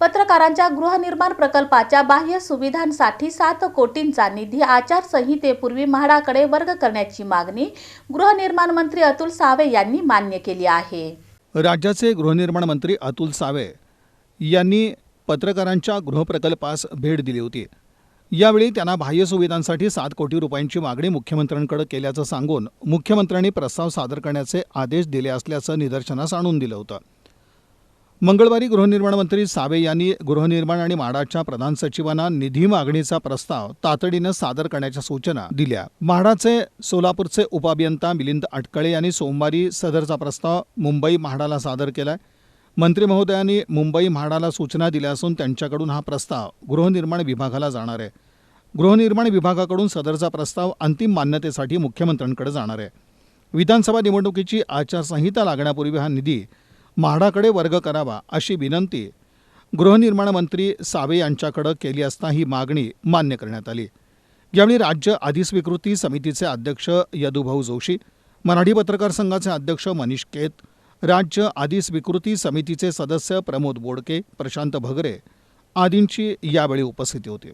पत्रकारांच्या गृहनिर्माण प्रकल्पाच्या बाह्य सुविधांसाठी सात कोटींचा निधी आचारसंहितेपूर्वी म्हाडाकडे वर्ग करण्याची मागणी गृहनिर्माण मंत्री अतुल सावे यांनी मान्य केली आहे. राज्याचे गृहनिर्माण मंत्री अतुल सावे यांनी पत्रकारांच्या गृहप्रकल्पास भेट दिली होती. यावेळी त्यांना बाह्य सुविधांसाठी सात कोटी रुपयांची मागणी मुख्यमंत्र्यांकडे केल्याचं सांगून मुख्यमंत्र्यांनी प्रस्ताव सादर करण्याचे आदेश दिले असल्याचं निदर्शनास आणून दिलं होतं. मंगळवारी गृहनिर्माण मंत्री सावे यांनी गृहनिर्माण आणि म्हाडाच्या प्रधान सचिवांना निधी मागणीचा प्रस्ताव तातडीनं सादर करण्याच्या सूचना दिल्या. म्हाडाचे सोलापूरचे उपअभियंता मिलिंद अटकळे यांनी सोमवारी सदरचा प्रस्ताव मुंबई म्हाडाला सादर केलाय. मंत्री महोदयांनी मुंबई म्हाडाला सूचना दिल्या असून त्यांच्याकडून हा प्रस्ताव गृहनिर्माण विभागाला जाणार आहे. गृहनिर्माण विभागाकडून सदरचा प्रस्ताव अंतिम मान्यतेसाठी मुख्यमंत्र्यांकडे जाणार आहे. विधानसभा निवडणुकीची आचारसंहिता लागण्यापूर्वी हा निधी म्हाडाकडे वर्ग करावा अशी विनंती गृहनिर्माण मंत्री सावे यांच्याकडे केली असता ही मागणी मान्य करण्यात आली. यावेळी राज्य अधिस्वीकृती समितीचे अध्यक्ष यदुभाऊ जोशी मराठी पत्रकार संघाचे अध्यक्ष मनीष केत राज्य अधिस्वीकृती समितीचे सदस्य प्रमोद बोडके प्रशांत भगरे आदींची यावेळी उपस्थिती होती.